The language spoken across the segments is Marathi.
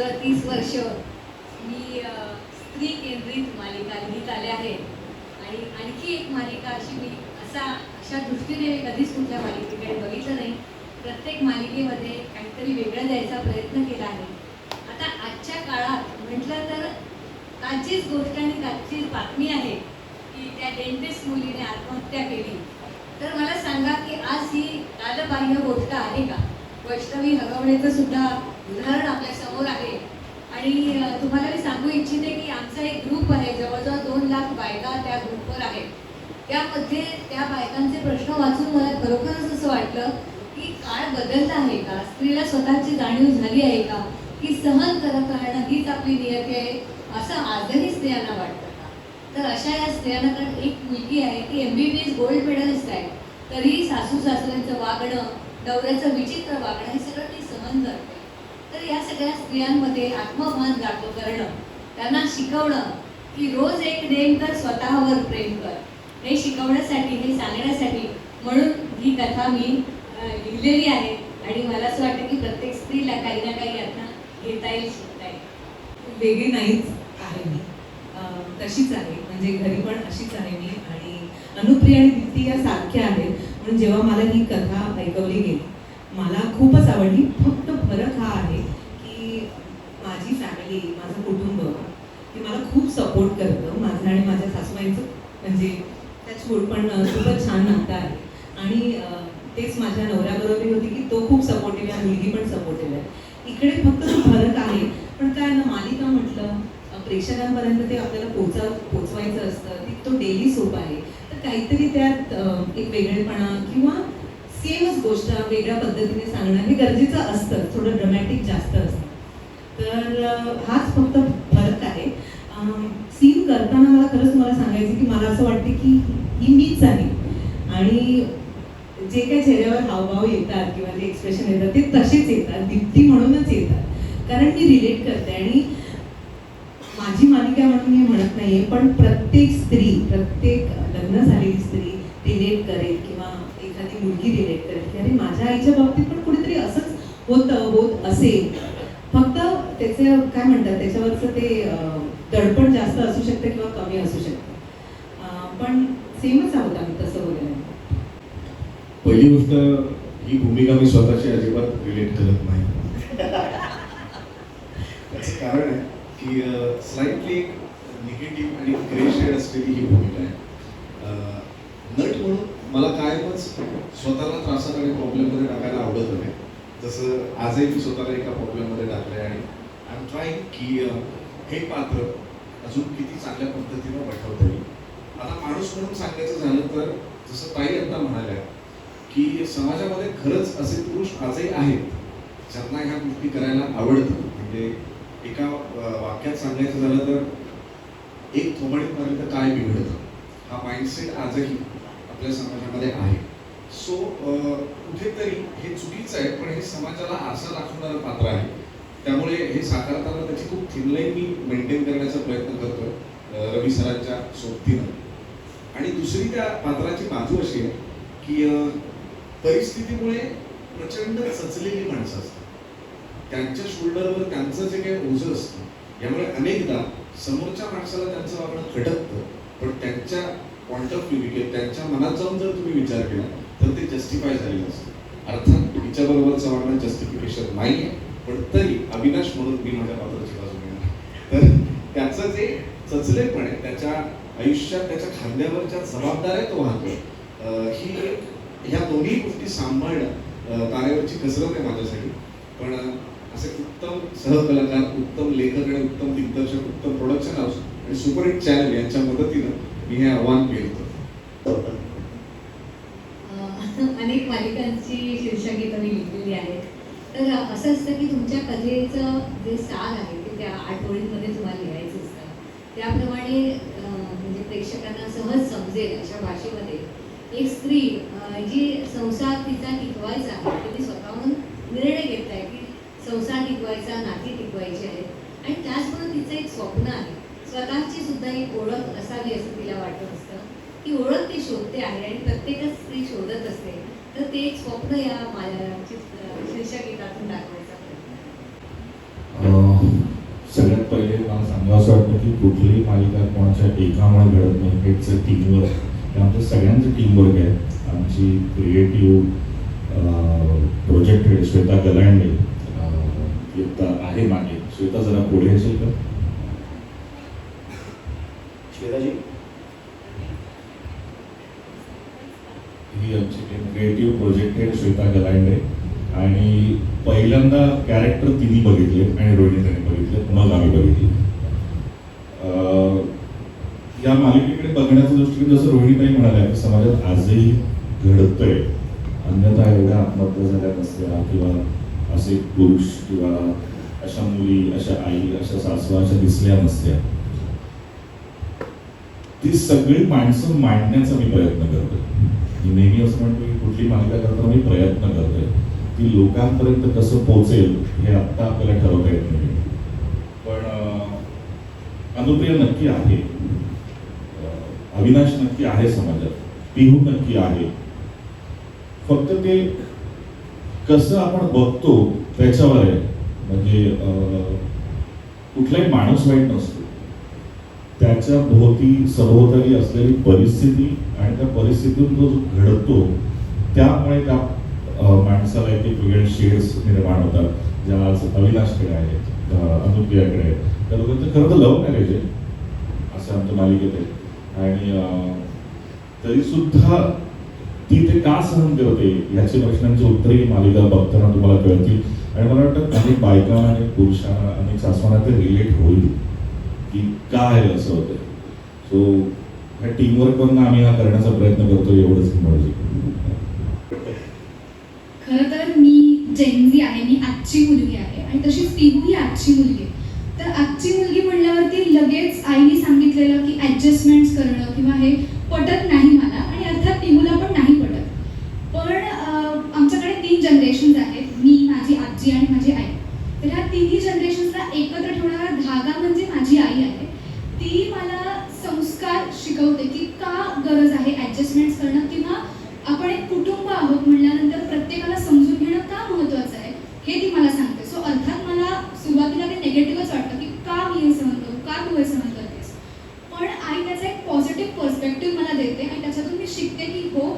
सगळं तीस वर्ष मी स्त्री केंद्रित मालिका लिहित आले आहे. आणि आणखी एक मालिका अशी मी असा अशा दृष्टीने मी कधीच कुठल्या मालिकेकडे बघितलं नाही. प्रत्येक मालिकेमध्ये काहीतरी वेगळं द्यायचा प्रयत्न केला आहे. आता आजच्या काळात म्हटलं तर कालचीच गोष्ट आणि कालचीच बातमी आहे की त्या डेंटिस्ट मुलीने आत्महत्या केली. तर मला सांगा की आज ही कालबाह्य गोष्ट आहे का? वैष्णवी हगवण्याचं सुद्धा उदाहरण आपल्या समोर आहे. आणि तुम्हाला मी सांगू इच्छिते की आमचा एक ग्रुप आहे जवळजवळ दोन लाख बायका त्या ग्रुपवर आहेत. त्यामध्ये त्या बायकांचे प्रश्न वाचून मला खरोखरच असं वाटलं की काळ बदलला आहे का? स्त्रीला स्वतःची जाणीव झाली आहे का? की सहन करत राहणं हीच आपली नियती आहे असं आजही स्त्रियांना वाटतं तर अशा या स्त्रियांना कारण एक मुलगी आहे ती M B B S gold medallist आहे. तरीही सासू सासऱ्यांचं वागणं नवऱ्याचं विचित्र वागणं हे सगळं ती सहन करते. तर या सगळ्या स्त्रियांमध्ये आत्मभान जागो करणं त्यांना शिकवणं की रोज एक नेम कर स्वतःवर प्रेम कर. हे शिकवण्यासाठी हे सांगण्यासाठी म्हणून ही कथा मी लिहिलेली आहे. आणि मला असं वाटतं की प्रत्येक स्त्रीला काही ना काही यातना घेता येईल शिकता येईल. वेगळी नाहीच आहे मी. तशीच आहे. म्हणजे घरी पण अशीच आहे मी. आणि अनुप्रिया आणि दीप्ती या सारख्या आहेत. म्हणून जेव्हा मला ही कथा ऐकवली गेली मला खूपच आवडली. फक्त फरक हा आहे की माझी फॅमिली माझं कुटुंब हे मला खूप सपोर्ट करतं. माझं आणि माझ्या सासूबाईंचं. म्हणजे त्याच पण खूपच छान नातं आहे. आणि तेच माझ्या नवऱ्याबरोबर होती की तो खूप सपोर्टिव्ह आहे मुलगी पण सपोर्टिव्ह आहे. इकडे फक्त तो फरक आहे. पण काय ना मालिका म्हटलं प्रेक्षकांपर्यंत ते आपल्याला पोचा पोचवायचं असतं. ती तो डेली सोप आहे. तर काहीतरी त्यात एक वेगळेपणा किंवा सेमच गोष्ट वेगळ्या पद्धतीने सांगणं हे गरजेचं असतं. थोडं ड्रमॅटिक जास्त असतं. तर हाच फक्त सीन करताना मला खरंच तुम्हाला सांगायचं की मला असं वाटते की ही मीच आहे. आणि जे काही चेहऱ्यावर हावभाव येतात किंवा जे एक्सप्रेशन येतात ते तसेच येतात दीप्ती म्हणूनच येतात. कारण मी रिलेट करते आणि माझी मालिका म्हणून मी म्हणत नाहीये पण प्रत्येक स्त्री प्रत्येक लग्न झालेली स्त्री रिलेट करेल किंवा एखादी मुलगी रिलेट करेल की अरे माझ्या आईच्या बाबतीत पण कुठेतरी असंच होतं होत असेल. फक्त त्याचे काय म्हणतात त्याच्यावरचं ते दडपण जास्त असू शकतं किंवा कमी असू शकतं. पण सेमच आहोत आम्ही तसं वगैरे पहिली गोष्ट ही भूमिका मी स्वतःची अजिबात रिलेट करत नाही. त्याचं कारण आहे की स्लाइटली निगेटिव्ह आणि ग्रे शेड असलेली ही भूमिका आहे. नट म्हणून मला कायमच स्वतःला त्रासात आणि प्रॉब्लेममध्ये टाकायला आवडत नाही. जसं आजही मी स्वतःला एका प्रॉब्लेममध्ये टाकले आणि आय एम ट्राईंग की हे पात्र अजून किती चांगल्या पद्धतीनं वठवता येईल? आता माणूस म्हणून सांगायचं झालं तर जसं ताई आता म्हणाल्या की समाजामध्ये खरंच असे पुरुष आजही आहेत ज्यांना ह्या गोष्टी करायला आवडतं. म्हणजे एका वाक्यात सांगायचं झालं तर एक थोबडीपर्यंत काय बिघडतं? हा माइंडसेट आजही आपल्या समाजामध्ये आहे. सो कुठेतरी हे चुकीचं आहे पण हे समाजाला आशा दाखवणारं पात्र आहे. त्यामुळे हे साकारताना त्याची खूप थिनलाईन मी मेंटेन करण्याचा प्रयत्न करतो रवी सरांच्या सोबतीनं. आणि दुसरी त्या पात्राची बाजू अशी आहे की परिस्थितीमुळे प्रचंड सचलेली माणसं असतात. त्यांच्या शोल्डरवर त्यांचं जे काही ओझं असतं यामुळे अनेकदा समोरच्या माणसाला त्यांचं वागणं खटकतं पण त्यांच्या पॉइंट ऑफ व्ह्यू किंवा त्यांच्या मनात जाऊन जर तुम्ही विचार केला तर ते जस्टिफाय झालेलं असतं. अर्थात तिच्याबरोबरचं वागणं जस्टिफिकेशन नाही आहे पण तरी अविनाश म्हणून मी माझ्या पात्राची बाजू घेणार तर त्याचं जे चचलेपण आहे त्याच्या आयुष्यात त्याच्या खांद्यावर ज्या जबाबदाऱ्या तो वाहतो ही ह्या दोन्ही गोष्टी सांभाळणं तारेवरची कसरत आहे माझ्यासाठी. पण असे उत्तम सहकलाकार उत्तम लेखक आणि उत्तम दिग्दर्शक उत्तम प्रोडक्शन हाऊस आणि सुपर हिट चॅनल यांच्या मदतीनं मी हे आव्हान केलं अ, अनेक मालिकांची शीर्षके मी लिहिलेली आहेत तर असं असतं की तुमच्या कथेचं जे सार आहे ते त्या आठवडीमध्ये तुम्हाला लिहायचं असतं. त्याप्रमाणे म्हणजे प्रेक्षकांना सहज समजेल अशा भाषेमध्ये एक स्त्री जी संसार तिचा टिकवायचा आहे ती स्वतःहून निर्णय घेत आहे की संसार टिकवायचा नाती टिकवायची आहेत. आणि त्याचबरोबर तिचं एक स्वप्न आहे. स्वतःची सुद्धा एक ओळख असावी असं तिला वाटत असतं. ती ओळख ती शोधते आहे आणि प्रत्येकच स्त्री शोधत असते. तर ते एक स्वप्न या माझ्या शीर्षक गीतातून दाखवायचा होतं की कुठलीही मालिका कोणाच्या एकामुळे घडत नाही. हेच टीमवर्क हे आमच्या सगळ्यांचं टीमवर्क आहे. आमची creative project head Shweta Galande एकदा आहे मागे. श्वेता जरा पुढे असेल का? श्वेताजी? ही आमची creative project head Shweta Galande. आणि पहिल्यांदा कॅरेक्टर तिने बघितले आणि रोहिणी त्याने बघितले मग आम्ही बघितले. अं, या मालिकेकडे बघण्याचं दृष्टी जसं रोहिणीताई म्हणाल्या की समाजात आजही घडतंय. अन्यथा एवढ्या आत्महत्या झाल्या नसत्या किंवा असे पुरुष किंवा अशा मुली अशा आई अशा सासवा अशा दिसल्या नसत्या. ती सगळी माणसं मांडण्याचा मी प्रयत्न करतोय. मी नेहमी असं म्हणतो की कुठली मालिका करताना मी प्रयत्न करतोय. ती लोकांपर्यंत कसं पोहोचेल हे आत्ता आपल्याला ठरवता येत नाही. पण अनुप्रिय अनुप्रिया नक्की आहे. अविनाश नक्की आहे समाजात. पिहू नक्की आहे. फक्त ते कसं आपण बघतो त्याच्यावर आहे. म्हणजे अं, कुठलाही माणूस वाईट नसतो. त्याच्या भोवती सभोवताली असलेली परिस्थिती आणि त्या परिस्थितीतून जो घडतो त्यामुळे त्या माणसाला एक वेगळे शेड्स निर्माण होतात. ज्या आज अविनाशकडे आहेत अनुप्रियाकडे आहेत. त्या दोघांचं खरं तर लव्ह मॅरेज आहे असं आमच्या मालिकेत आहे. आणि तरी सुद्धा ती ते का सहन करते याचे प्रश्नांची उत्तरही मालिका बघताना तुम्हाला कळतील. आणि मला वाटतं अनेक बायकांना अनेक पुरुषांना अनेक सासवांना ते रिलेट होईल की काय असं होतं सो ह्या टीमवर्क आम्ही हा करण्याचा प्रयत्न करतो एवढंच म्हणजे खरं तर मी जेनझी आहे मी आजची मुलगी आहे आणि तशीच पिहू ही आजची मुलगी आहे. तर आजची मुलगी म्हणल्यावरती लगेच आईने सांगितलेलं की ॲडजस्टमेंट्स करणं किंवा हे पटत नाही मला आणि अर्थात पिहूला पण नाही पटत पण अं, आमच्याकडे तीन जनरेशन्स आहेत मी माझी आजी आणि माझी आई तर ह्या तिन्ही जनरेशन्सला एकत्र ठेवणारा धागा म्हणजे माझी आई आहे ती मला संस्कार शिकवते की का गरज आहे ॲडजस्टमेंट्स करणं किंवा आपण एक कुटुंब आहोत म्हणल्यानंतर प्रत्येकाला समजून घेणं का महत्वाचं आहे हे ती मला सांगते सो अर्थात मला सुरुवातीला ते निगेटिव्हच वाटतं की का मी हे सहन करू का तू हे सहन करतेस पण आई त्याचा एक पॉझिटिव्ह पर्स्पेक्टिव्ह मला देते आणि त्याच्यातून मी शिकते की हो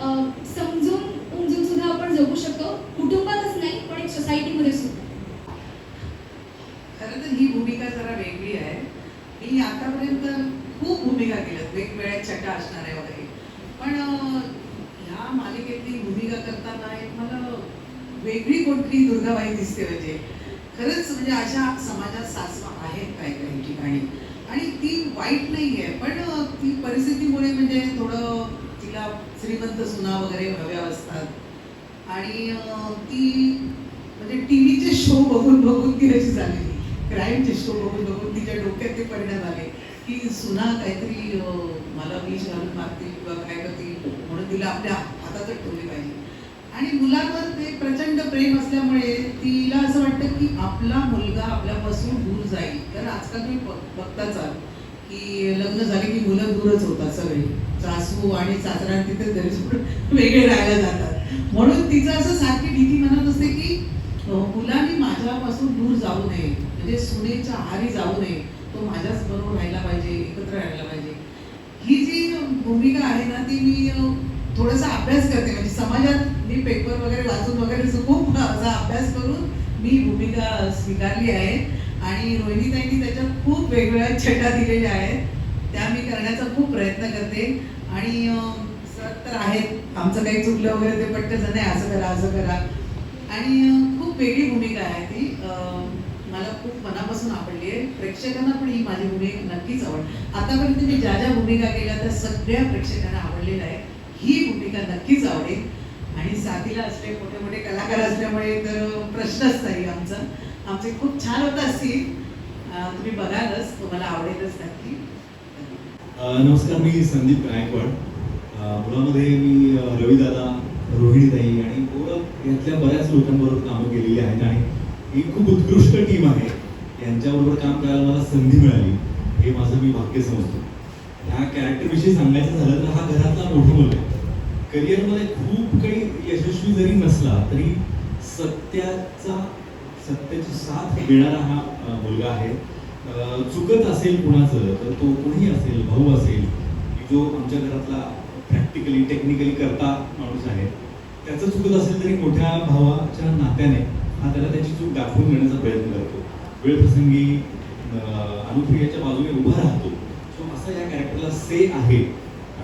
अं, समजून उमजून सुद्धा आपण जगू शकतो कुटुंबातच नाही पण एक सोसायटीमध्ये सुद्धा खरं तर ही भूमिका जरा वेगळी आहे मी आतापर्यंत खूप भूमिका केल्यात वेगवेगळ्या छटा असणाऱ्या वगैरे. पण ह्या मालिकेतली भूमिका करताना एक मला वेगळी कोणती दुर्गाबाई दिसते म्हणजे. खरंच म्हणजे अशा समाजात सासवा आहेत काही काही ठिकाणी. आणि ती वाईट नाही आहे पण ती परिस्थितीमुळे म्हणजे थोडं तिला श्रीमंत सुना वगैरे हव्या असतात. आणि ती म्हणजे टी व्हीचे शो बघून बघून ती अशी झालेली. क्राईमचे शो बघून बघून तिच्या डोक्यात ते परिणाम आले. की सुना काहीतरी मला मी घालून मारतील किंवा काय करतील म्हणून तिला आपल्या हातातच ठेवली पाहिजे. आणि मुलांवर ते प्रचंड प्रेम असल्यामुळे तिला असं वाटतं की आपला मुलगा आपल्यापासून दूर जाईल. तर आजकाल तुम्ही बघताच आहात की लग्न झाले की मुलं दूरच होतात सगळे. सासू आणि सासरा तिथे घरी वेगळे राहायला जातात. म्हणून तिचं असं सारखी भीती म्हणत असते की मुलांनी माझ्यापासून दूर जाऊ नये. म्हणजे सुनेच्या आहारी जाऊ नये. तो माझ्याच बरोबर राहायला पाहिजे एकत्र राहायला पाहिजे. ही जी भूमिका आहे ना ती मी थोडासा अभ्यास करते. म्हणजे समाजात मी पेपर वगैरे वाचून वगैरे खूप असा अभ्यास करून मी भूमिका स्वीकारली आहे. आणि रोहिणीताईंनी त्याच्यात खूप वेगवेगळ्या छटा दिलेल्या आहेत. त्या मी करण्याचा खूप प्रयत्न करते. आणि सर तर आहेत. आमचं काही चुकलं वगैरे ते पटकन नाही. असं करा असं करा. आणि खूप वेगळी भूमिका आहे ती. मला खूप मनापासून आवडली आहे. प्रेक्षकांना पण ही माझी भूमिका नक्कीच आवड. आतापर्यंत मी ज्या ज्या भूमिका केल्या त्या सगळ्या प्रेक्षकांना आवडलेल्या आहे ही भूमिका नक्कीच आवडेल. आणि साथीला असले मोठे मोठे कलाकार असल्यामुळे तर प्रश्नच नाही आमचा. आमचे खूप छान होत असतील तुम्ही बघालच तुम्हाला आवडेलच नक्की. नमस्कार मी संदीप गायकवाड. मुलामध्ये मी अ, रविदादा रोहिणीताई आणि ओळख यातल्या बऱ्याच लोकांबरोबर कामं केलेली आहेत आणि ही खूप उत्कृष्ट टीम आहे. यांच्याबरोबर काम करायला मला संधी मिळाली. हे माझं मी भाग्य समजतो. ह्या कॅरेक्टरविषयी सांगायचं झालं तर हा घरातला मोठा मुलगा आहे. करिअरमध्ये खूप काही यशस्वी जरी नसला तरी सत्याचा सत्याची साथ देणारा हा मुलगा आहे. चुकत असेल कुणाचं तर तो कोणी असेल भाऊ असेल की जो आमच्या घरातला प्रॅक्टिकली टेक्निकली करता माणूस आहे त्याचं चुकत असेल तरी मोठ्या भावाच्या नात्याने हा त्याला त्याची चूक दाखवून घेण्याचा प्रयत्न करतो. वेळप्रसंगी अं, अनुप्रियाच्या बाजूने उभा राहतो. सो असं या कॅरेक्टरला से आहे.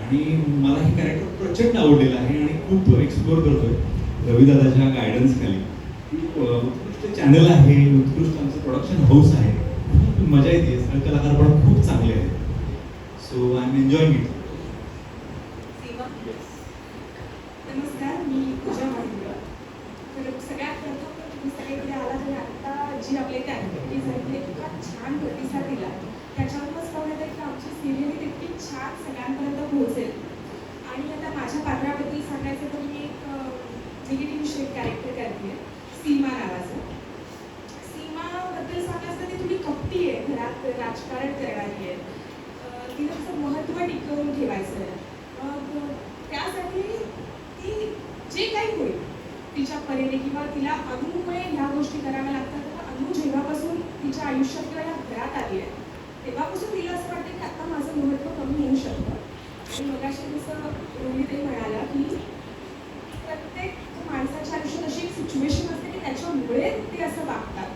आणि मला हे कॅरेक्टर प्रचंड आवडलेलं आहे आणि खूप एक्सप्लोअर करतोय रविदादाच्या गायडन्स खाली. उत्कृष्ट चॅनल आहे उत्कृष्ट आमचं प्रोडक्शन हाऊस आहे. खूप मजा येते सगळे कलाकार पण खूप चांगले आहेत. So I am enjoying it नमस्कार मी पूजा मांडकर. तर सगळ्यात प्रथम तुम्ही सगळे इकडे आला आणि आता जी आपल्या इथे ॲक्टिव्हिटीज आहेत इतका छान प्रतिसाद दिला. त्याच्यावरूनच कळत आहे की आमची सिरियल ही तितकी छान सगळ्यांपर्यंत पोहोचेल. आणि आता माझ्या पात्राबद्दल सांगायचं तर मी एक निगेटिव्ह शेड कॅरेक्टर करते सीमा नावाचं. सीमाबद्दल सांगायचं तर ती थोडी कपटी आहे घरात राजकारण करणारी आहे. तिला त्याचं महत्त्व टिकवून ठेवायचं आहे. मग त्यासाठी ती जे काही होईल तिच्या परीने किंवा तिला अनुभवमुळे ह्या गोष्टी कराव्या लागतात. तर अनु जेव्हापासून तिच्या आयुष्यात किंवा या घरात आली आहे तेव्हापासून तिला असं वाटतं की आता माझं महत्त्व कमी होऊ शकतं. आणि मगाशी जसं रोहितही म्हणाला की प्रत्येक माणसाच्या आयुष्यात अशी एक सिच्युएशन असते की त्याच्यामुळे ते असं वागतात.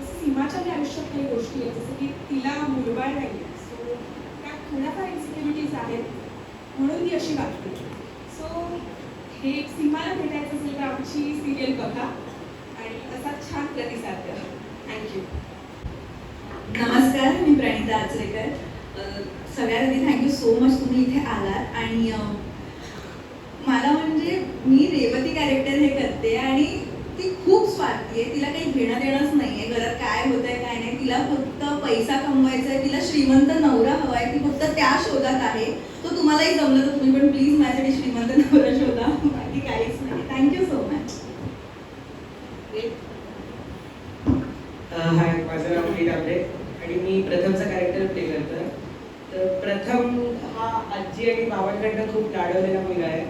तसं सीमाच्या बी आयुष्यात काही गोष्टी आहेत जसं की तिला मुलबाळ नाही आहे सो त्या थोड्याफार इन्सिक्युरिटीज आहेत म्हणून ती अशी वागते. सो हे एक सीमाला भेटायचं असेल तर आमची सिरियल बघा. आणि असा छान प्रतिसाद द्या. थँक्यू नमस्कार मी प्रणिता आचरेकर. सगळ्यात आधी थँक्यू सो मच तुम्ही इथे आलात. आणि मला म्हणजे मी रेवती कॅरेक्टर हे करते आणि ती खूप स्वार्थी आहे. तिला काही घेणं देणंच नाही आहे घरात काय होत आहे काय नाही तिला फक्त पैसा कमवायचा आहे तिला श्रीमंत नवरा हवा आहे ती फक्त त्या शोधात आहे. तो तुम्हालाही जमलं तर तुम्ही पण प्लीज माझ्यासाठी श्रीमंत नवरा शोधा. बाकी काहीच नाही. थँक्यू सो मच हाय माझं नाव नीट आमरे आणि मी प्रथमचा कॅरेक्टर प्ले करतो तर प्रथम हा आजी आणि बाबांकडनं खूप लाडवलेला मुलगा आहे.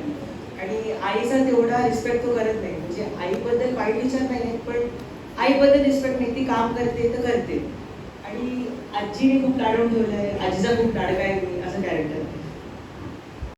आणि आईचा तेवढा रिस्पेक्ट तो करत नाही. म्हणजे आईबद्दल वाईट विचार नाही आहेत पण आईबद्दल रिस्पेक्ट नाही. ती काम करते तर करते. आजीने खूप काढून ठेवलं आहे आजीचा खूप लाडका आहे.